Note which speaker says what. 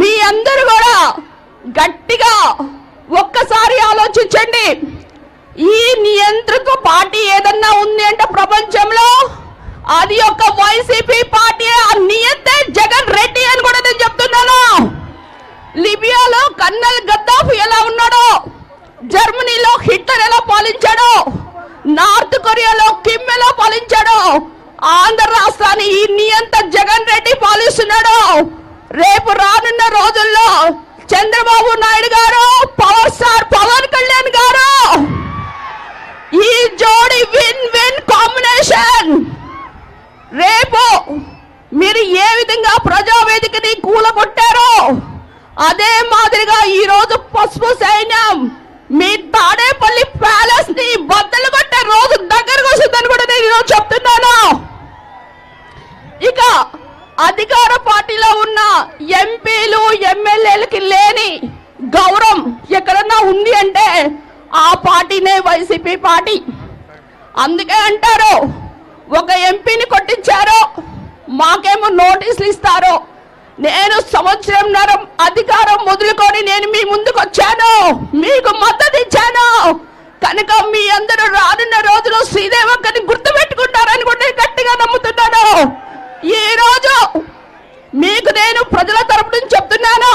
Speaker 1: మీ అందరు కూడా గట్టిగా ఒక్కసారి ఆలోచించండి. ఈ నియంతృత్వ పార్టీ ఏదన్నా ఉంది అంటే ప్రపంచంలో అది ఒక వైసీపీ పార్టీ ఆ నియంతే జగన్ రెడ్డి అని కూడా నేను చెప్తున్నాను. లిబియాలో కన్నల్ గద్దాఫ్ ఎలా ఉన్నాడో జర్మనీలో హిట్లర్ ఎలా పాలించాడో నార్త్ కొరియాలో కిమ్ ఎలా పాలించాడో ఆంధ్ర రాష్ట్రాన్ని ఈ నియంత జగన్ రెడ్డి పాలిస్తున్నాడు రేపు రానున్న రోజుల్లో చంద్రబాబు నాయుడు గారు పవర్ స్టార్ పవన్ కళ్యాణ్ గారు ఈ జోడి విన్ విన్ కాంబినేషన్. రేపు మీరు ఏ విధంగా ప్రజావేదికని కూలగొట్టారో అదే మాదిరిగా ఈ రోజు పసుపు సైన్యం మీ తాడేపల్లి అధికార పార్టీలో ఉన్న ఎంపీలు ఎమ్మెల్యేలకి లేని గౌరవం ఎక్కడన్నా ఉంది అంటే ఆ పార్టీనే వైసీపీ పార్టీ. అందుకే అంటారు ఒక ఎంపీని కొట్టించారో మాకేమో నోటీసులు ఇస్తారో. నేను సంవత్సరంన్నర అధికారం మొదలుకొని నేను మీ ముందుకు వచ్చాను మీకు మద్దతు ఇచ్చాను కనుక మీ అందరూ రానున్న రోజులు శ్రీ నేను ప్రజల తరపు నుంచి చెప్తున్నాను.